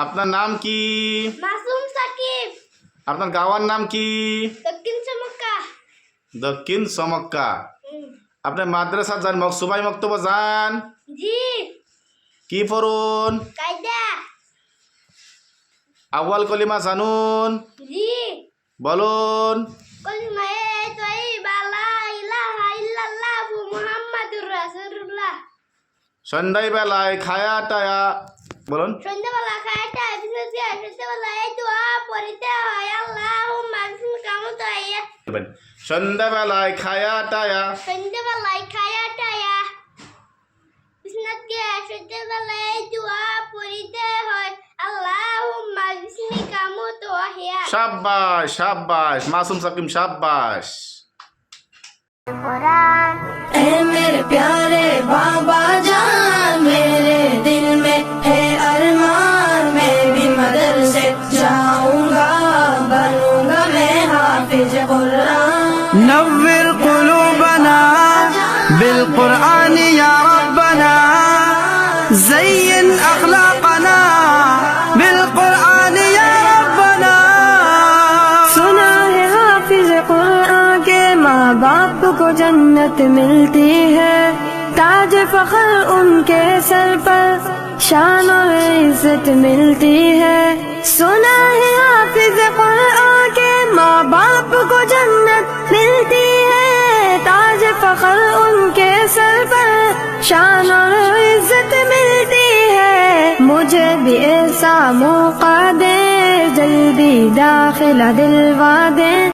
আপনার নাম কি? মাসুম সাকিব। আপনার গাওয়ার নাম কি? দক্ষিণ চমক্কা। দক্ষিণ সমক্কা হুম। আপনি মাদ্রাসা যান মক সুবাই মক্তব্য যান। জি। কি পড়ুন? কায়দা। আউয়াল কলিমা জানুন। জি। বলুন। কলিমায়ে তয়িবা লা ইলাহা ইল্লাল্লাহু মুহাম্মাদুর রাসূলুল্লাহ। সন্ধ্যায় বেলায় খায়া টায়া। বলুন। সন্ধ্যাবেলা খাইটা এপিসোড দিয়ে সন্ধ্যাবেলা এই দোয়া পড়িতে হয়। আল্লাহ মানুষ কামত আইয়া সন্ধ্যাবেলায় খায়া সন্ধ্যাবেলায় খায়া টায়া। বিষ্ণাত গিয়া এই দোয়া পড়িতে হয়। আল্লাহ মানুষ কামত আইয়া শাবাশ শাবাশ মাসুম সাকিম শাবাশ এ মেরে প্যার نور قلوبنا بالقرآن يا ربنا زين أخلاقنا بالقرآن يا ربنا۔ سنا ہے حافظ قرآن کے ماں باپ کو جنت ملتی ہے۔ تاج فخر ان کے سر پر شان و عزت ملتی ہے۔ سنا ہے حافظ قرآن کے ماں باپ کو جنت ملتی ہے، تاج فخر ان کے سر پر شان اور عزت ملتی ہے۔ مجھے بھی ایسا موقع دے، جلدی داخلہ دلوا دے۔